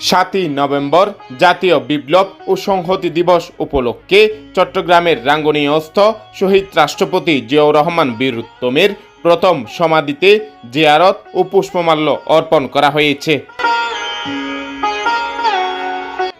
সাতই নভেম্বর জাতীয় বিপ্লব ও সংহতি দিবস উপলক্ষে চট্টগ্রামের রাঙ্গনীয়স্থ শহীদ রাষ্ট্রপতি জিয়াউর রহমান বীর উত্তমের প্রথম সমাধিতে জিয়ারত ও পুষ্পমাল্য অর্পণ করা হয়েছে।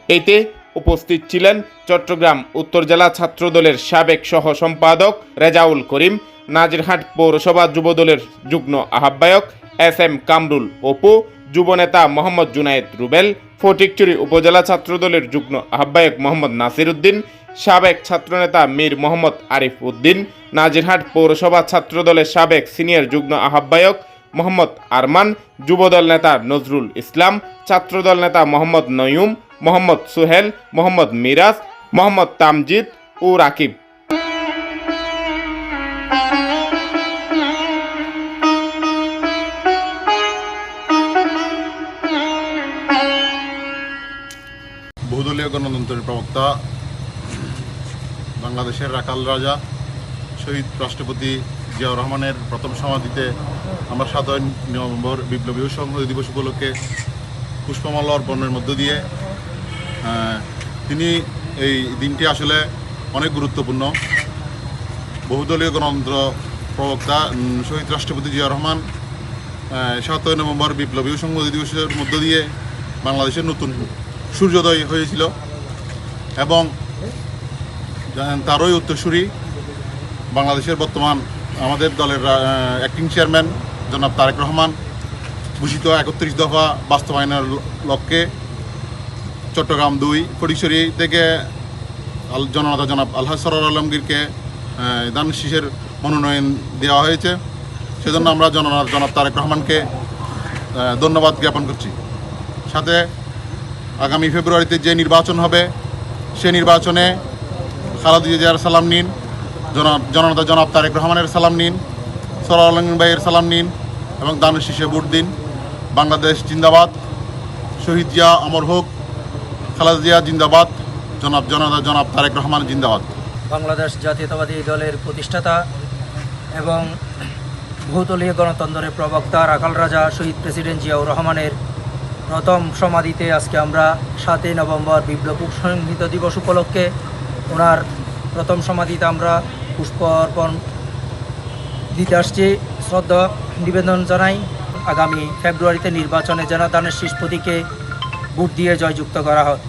এতে উপস্থিত ছিলেন চট্টগ্রাম উত্তর জেলা ছাত্রদলের সাবেক সহ সম্পাদক রেজাউল করিম, নাজিরহাট পৌরসভা যুবদলের যুগ্ম আহ্বায়ক এস এম কামরুল অপু যুবনেতা মোহাম্মদ জুনায়েদ রুবেল, ফটিকচুরি উপজেলা ছাত্রদলের যুগ্ম আহ্বায়ক মোহাম্মদ নাসির উদ্দিন সাবেক ছাত্রনেতা মীর মোহাম্মদ আরিফ উদ্দিন, নাজিরহাট পৌরসভা ছাত্রদলের সাবেক সিনিয়র যুগ্ম আহ্বায়ক মোহাম্মদ আরমান, যুবদল নেতা নজরুল ইসলাম, ছাত্রদল নেতা মোহাম্মদ নয়ুম, মোহাম্মদ সুহেল, মোহাম্মদ মিরাজ, মোহাম্মদ তামজিদ ও রাকিব। বহুদলীয় গণতন্ত্রের প্রবক্তা, বাংলাদেশের রাকাল রাজা, শহীদ রাষ্ট্রপতি জিয়াউর রহমানের প্রথম সমাধিতে আমরা সাতই নভেম্বর বিপ্লবী সংহতি দিবস উপলক্ষে পুষ্পমাল্য অর্পণের মধ্য দিয়ে তিনি এই দিনটি আসলে অনেক গুরুত্বপূর্ণ। বহুদলীয় গণতন্ত্র প্রবক্তা শহীদ রাষ্ট্রপতি জিয়াউর রহমান সাতই নভেম্বর বিপ্লবী সংহতি দিবসের মধ্য দিয়ে বাংলাদেশের নতুন সূর্যোদয় হয়েছিল এবং তারই উত্তরসূরি বাংলাদেশের বর্তমান আমাদের দলের অ্যাক্টিং চেয়ারম্যান জনাব তারেক রহমান, ভূষিত একত্রিশ দফা বাস্তবায়নের লক্ষ্যে চট্টগ্রাম দুই ফটিকছড়ি থেকে জননেতা জনাব আলহাজ সরার আলমগীরকে দান শীষের মনোনয়ন দেওয়া হয়েছে। সেজন্য আমরা জননেতা জনাব তারেক রহমানকে ধন্যবাদ জ্ঞাপন করছি। সাথে আগামী ফেব্রুয়ারিতে যে নির্বাচন হবে, সে নির্বাচনে খালাদু জিয়ার সালাম নিন, জনাব জননেতা জনাব তারেক রহমানের সালাম নিন সরার আলম ভাইয়ের সালাম নিন, এবং দানের শীষে ভোট দিন। বাংলাদেশ জিন্দাবাদ। শহীদ জিয়া অমর হোক, খালাদা জিয়া জিন্দাবাদ, জনাব জনতা জনাব তারেক রহমান জিন্দাবাদ। বাংলাদেশ জাতীয়তাবাদী দলের প্রতিষ্ঠাতা এবং বহুদলীয় গণতন্ত্রের প্রবক্তা রাখাল রাজা, শহীদ প্রেসিডেন্ট জিয়াউর রহমানের প্রথম সমাধিতে আজকে আমরা সাতই নভেম্বর বিপ্লব সংহিত দিবস উপলক্ষে ওনার প্রথম সমাধিতে আমরা পুষ্প অর্পণ দিতে আসছি। শ্রদ্ধা নিবেদন জানাই। আগামী ফেব্রুয়ারিতে নির্বাচনে যেন দানের শীষ প্রতীকে ভোট দিয়ে জয়যুক্ত করা হয়